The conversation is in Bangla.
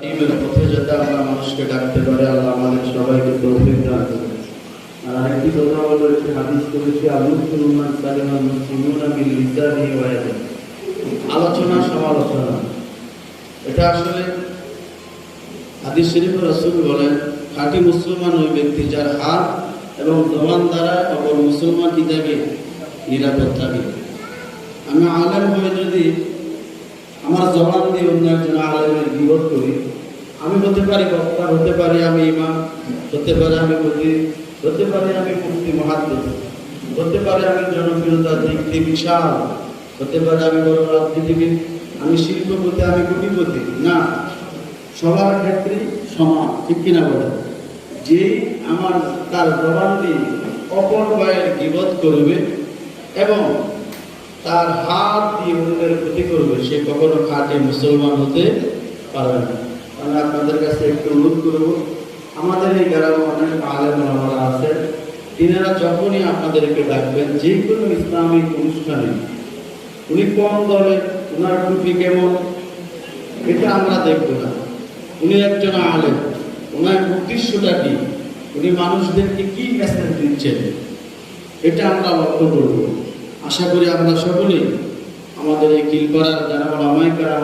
টিমের পথে যাতে আমরা মানুষকে ডাকতে পারে, আল্লাহ আমাদের সবাইকে তৌফিক দান করুন। আর আরেকটি কথা হলো একটি হাদিস করেছি আলুসুলমান সালিমান মুসলিমুনা বিল লিসানি ওয়া ইয়াদিহি। আলোচনা, সমালোচনা। এটা আসলে হাদিস শরীফ রসুল বলেন, খাঁটি মুসলমান ওই ব্যক্তি যার হাত এবং জবান দ্বারা অপর মুসলমান হিসাবে নিরাপদ থাকে। আমি আলেম হয়ে যদি আমার জবান দিয়ে অন্য একজন আলেমের বিরোধ করি। আমি হতে পারি বক্তা, হতে পারি আমি ইমাম, হতে পারে আমি প্রতি হতে পারে আমি মুক্তি মহাদ্দেশ হতে পারে আমি জনপ্রিয়তা দিক দিয়ে বিশাল, হতে পারে আমি বড় রাজনীতিবিদ, আমি শিল্পপতি, আমি কোটিপতি না। সবার ক্ষেত্রে সমান, ঠিক কিনা বলে যে আমার তার জবান দিয়ে অপর ভাইয়ের বিরোধ করবে এবং তার হাত দিয়ে অন্যের ক্ষতি করবে। সে কখনো খাঁটি মুসলমান হতে পারবে না। আমি আপনাদের কাছে একটু অনুরোধ করব, আমাদের এই গ্রামে অনেক আলেম আমরা আছে তিনারা যখনই আপনাদেরকে ডাকবেন, যে কোনো ইসলামিক অনুষ্ঠানে, উনি কোন দলে ওনার টুপি কেমন, এটা আমরা দেখব না। উনি একজন আলেম ওনার উদ্দেশ্যটা কি? উনি মানুষদেরকে কি মেসেজ দিচ্ছেন? এটা আমরা লক্ষ্য করব। আশা করি আমরা সকলেই আমাদের এই কিলপাড়ার যারা আমায়িকারা